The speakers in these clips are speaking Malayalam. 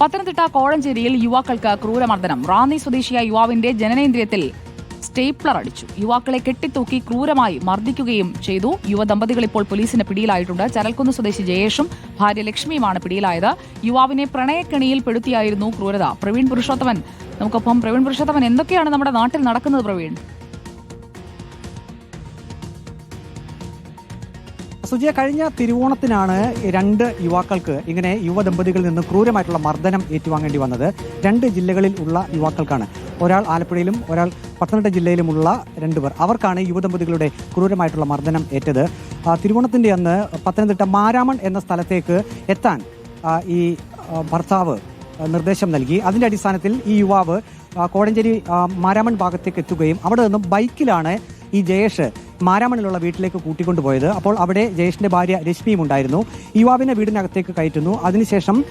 പത്തനംതിട്ട കോഴഞ്ചേരിയിൽ യുവാക്കൾക്ക് ക്രൂരമർദ്ദനം. റാന്നി സ്വദേശിയായ യുവാവിന്റെ ജനനേന്ദ്രിയത്തിൽ സ്റ്റേപ്ലർ അടിച്ചു. യുവാക്കളെ കെട്ടിത്തൂക്കി ക്രൂരമായി മർദ്ദിക്കുകയും ചെയ്തു. യുവദമ്പതികൾ ഇപ്പോൾ പോലീസിന് പിടിയിലായിട്ടുണ്ട്. ചരൽക്കുന്ന് സ്വദേശി ജയേഷും ഭാര്യ ലക്ഷ്മിയുമാണ് പിടിയിലായത്. യുവാവിനെ പ്രണയക്കെണിയിൽ പെടുത്തിയായിരുന്നു ക്രൂരത. പ്രവീൺ പുരുഷോത്തമൻ നമുക്കൊപ്പം പ്രവീൺ പുരുഷോത്തമൻ എന്തൊക്കെയാണ് നമ്മുടെ നാട്ടിൽ നടക്കുന്നത് പ്രവീൺ? സുജയ കഴിഞ്ഞ തിരുവോണത്തിനാണ് രണ്ട് യുവാക്കൾക്ക് ഇങ്ങനെ യുവദമ്പതികളിൽ നിന്ന് ക്രൂരമായിട്ടുള്ള മർദ്ദനം ഏറ്റുവാങ്ങേണ്ടി വന്നത്. രണ്ട് ജില്ലകളിൽ ഉള്ള യുവാക്കൾക്കാണ്. ഒരാൾ ആലപ്പുഴയിലും ഒരാൾ പത്തനംതിട്ട ജില്ലയിലുമുള്ള രണ്ടുപേർ. അവർക്കാണ് യുവദമ്പതികളുടെ ക്രൂരമായിട്ടുള്ള മർദ്ദനം ഏറ്റത്. തിരുവോണത്തിന്റെ അന്ന് പത്തനംതിട്ട മാരാമൺ എന്ന സ്ഥലത്തേക്ക് എത്താൻ ഈ ഭർത്താവ് നിർദ്ദേശം നൽകി. അതിന്റെ അടിസ്ഥാനത്തിൽ ഈ യുവാവ് കോടഞ്ചേരി മാരാമൺ ഭാഗത്തേക്ക് എത്തുകയും അവിടെ നിന്നും ബൈക്കിലാണ് ഈ ജയേഷ് മാരാമണിലുള്ള വീട്ടിലേക്ക് കൂട്ടിക്കൊണ്ടുപോയത്. അപ്പോൾ അവിടെ ജയേഷിന്റെ ഭാര്യ രശ്മിയും ഉണ്ടായിരുന്നു. യുവാവിനെ വീടിനകത്തേക്ക് കയറ്റുന്നു. അതിനുശേഷം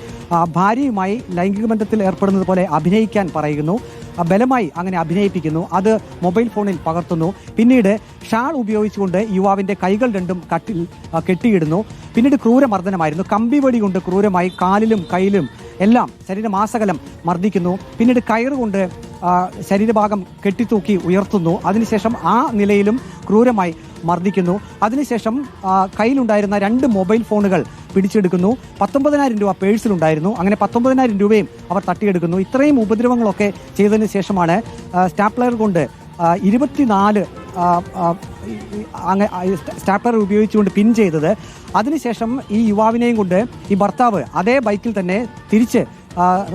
ഭാര്യയുമായി ലൈംഗിക ബന്ധത്തിൽ ഏർപ്പെടുന്നത് പോലെ അഭിനയിക്കാൻ പറയുന്നു. ബലമായി അങ്ങനെ അഭിനയിപ്പിക്കുന്നു. അത് മൊബൈൽ ഫോണിൽ പകർത്തുന്നു. പിന്നീട് ഷാൾ ഉപയോഗിച്ചുകൊണ്ട് യുവാവിന്റെ കൈകൾ രണ്ടും കട്ടിൽ കെട്ടിയിടുന്നു. പിന്നീട് ക്രൂരമർദ്ദനമായിരുന്നു. കമ്പിവടി കൊണ്ട് ക്രൂരമായി കാലിലും കയ്യിലും എല്ലാം ശരീരമാസകലം മർദ്ദിക്കുന്നു. പിന്നീട് കയറുകൊണ്ട് ശരീരഭാഗം കെട്ടിത്തൂക്കി ഉയർത്തുന്നു. അതിനുശേഷം ആ നിലയിലും ക്രൂരമായി മർദ്ദിക്കുന്നു. അതിനുശേഷം കയ്യിലുണ്ടായിരുന്ന രണ്ട് മൊബൈൽ ഫോണുകൾ പിടിച്ചെടുക്കുന്നു. പത്തൊമ്പതിനായിരം രൂപ പേഴ്സിലുണ്ടായിരുന്നു. അങ്ങനെ പത്തൊമ്പതിനായിരം രൂപയും അവർ തട്ടിയെടുക്കുന്നു. ഇത്രയും ഉപദ്രവങ്ങളൊക്കെ ചെയ്തതിന് ശേഷമാണ് സ്റ്റാപ്ലർ കൊണ്ട് ഇരുപത്തിനാല് സ്റ്റാപ്ലർ ഉപയോഗിച്ചുകൊണ്ട് പിൻ ചെയ്തത്. അതിനുശേഷം ഈ യുവാവിനെയും കൊണ്ട് ഈ ഭർത്താവ് അതേ ബൈക്കിൽ തന്നെ തിരിച്ച്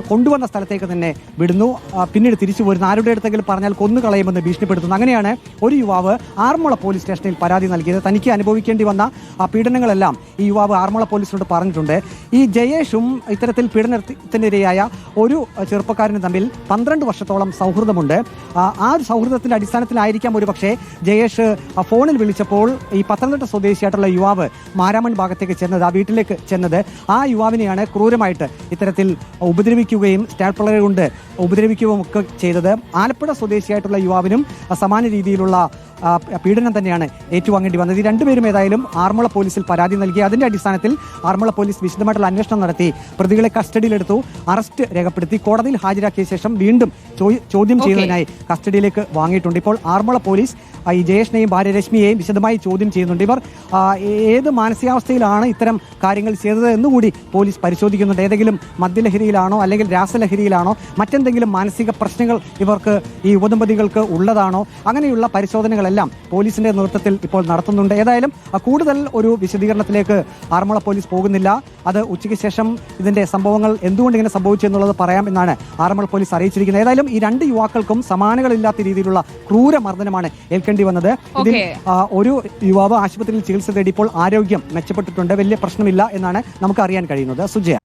കൊണ്ടുവന്ന സ്ഥലത്തേക്ക് തന്നെ വിടുന്നു. പിന്നീട് തിരിച്ചു പോരുന്നു ആരുടെ അടുത്തെങ്കിലും പറഞ്ഞാൽ കൊന്നു കളയുമെന്ന് ഭീഷണിപ്പെടുത്തുന്നു. അങ്ങനെയാണ് ഒരു യുവാവ് ആറന്മുള പോലീസ് സ്റ്റേഷനിൽ പരാതി നൽകിയത്. തനിക്ക് അനുഭവിക്കേണ്ടി വന്ന ആ പീഡനങ്ങളെല്ലാം ഈ യുവാവ് ആറന്മുള പോലീസിനോട് പറഞ്ഞിട്ടുണ്ട്. ഈ ജയേഷും ഇത്തരത്തിൽ പീഡനത്തിനിരയായ ഒരു ചെറുപ്പക്കാരനും തമ്മിൽ പന്ത്രണ്ട് വർഷത്തോളം സൗഹൃദമുണ്ട്. ആ, ഒരു സൗഹൃദത്തിന്റെ അടിസ്ഥാനത്തിലായിരിക്കാം ഒരു പക്ഷേ ജയേഷ് ഫോണിൽ വിളിച്ചപ്പോൾ ഈ പത്തനംതിട്ട സ്വദേശിയായിട്ടുള്ള യുവാവ് മാരാമൺ ഭാഗത്തേക്ക് ചെന്നത് ആ വീട്ടിലേക്ക് ചെന്നത്. ആ യുവാവിനെയാണ് ക്രൂരമായിട്ട് ഇത്തരത്തിൽ ഉപദ്രവിക്കുകയും സ്റ്റാപ്ലർ കൊണ്ട് ഉപദ്രവിക്കുകയും ഒക്കെ ചെയ്തത് ആലപ്പുഴ സ്വദേശിയായിട്ടുള്ള യുവാവിനും സമാന രീതിയിലുള്ള പീഡനം തന്നെയാണ് ഏറ്റുവാങ്ങേണ്ടി വന്നത്. ഈ രണ്ടുപേരും ഏതായാലും ആറന്മുള പോലീസിൽ പരാതി നൽകി. അതിന്റെ അടിസ്ഥാനത്തിൽ ആറന്മുള പോലീസ് വിശദമായിട്ടുള്ള അന്വേഷണം നടത്തി പ്രതികളെ കസ്റ്റഡിയിലെടുത്തു അറസ്റ്റ് രേഖപ്പെടുത്തി കോടതിയിൽ ഹാജരാക്കിയ ശേഷം വീണ്ടും ചോദ്യം ചെയ്യുന്നതിനായി കസ്റ്റഡിയിലേക്ക് വാങ്ങിയിട്ടുണ്ട്. ഇപ്പോൾ ആറന്മുള പോലീസ് ഈ ജയേഷിനെയും ഭാര്യ രശ്മിയെയും വിശദമായി ചോദ്യം ചെയ്യുന്നുണ്ട്. ഇവർ ഏത് മാനസികാവസ്ഥയിലാണ് ഇത്തരം കാര്യങ്ങൾ ചെയ്തത് എന്നുകൂടി പോലീസ് പരിശോധിക്കുന്നുണ്ട്. ഏതെങ്കിലും മദ്യലഹരിയിലാണോ അല്ലെങ്കിൽ രാസലഹരിയിലാണോ മറ്റെന്തെങ്കിലും മാനസിക പ്രശ്നങ്ങൾ ഇവർക്ക് ഈ ഉപദമ്പതികൾക്ക് ഉള്ളതാണോ അങ്ങനെയുള്ള പരിശോധനകളെല്ലാം പോലീസിന്റെ നേതൃത്വത്തിൽ ഇപ്പോൾ നടത്തുന്നുണ്ട്. ഏതായാലും ആ, കൂടുതൽ ഒരു വിശദീകരണത്തിലേക്ക് ആറന്മുള പോലീസ് പോകുന്നില്ല. അത് ഉച്ചയ്ക്ക് ശേഷം ഇതിന്റെ സംഭവങ്ങൾ എന്തുകൊണ്ട് ഇങ്ങനെ സംഭവിച്ചു എന്നുള്ളത് പറയാം എന്നാണ് ആറന്മുള പോലീസ് അറിയിച്ചിരിക്കുന്നത്. ഏതായാലും ഈ രണ്ട് യുവാക്കൾക്കും സമാനങ്ങളില്ലാത്ത രീതിയിലുള്ള ക്രൂര മർദ്ദനമാണ് ഏൽക്കേണ്ടി വന്നത്. ഇതിൽ ഒരു യുവാവ് ആശുപത്രിയിൽ ചികിത്സ തേടി ഇപ്പോൾ ആരോഗ്യം മെച്ചപ്പെട്ടിട്ടുണ്ട്. വലിയ പ്രശ്നമില്ല എന്നാണ് നമുക്ക് അറിയാൻ കഴിയുന്നത്. സുജയ.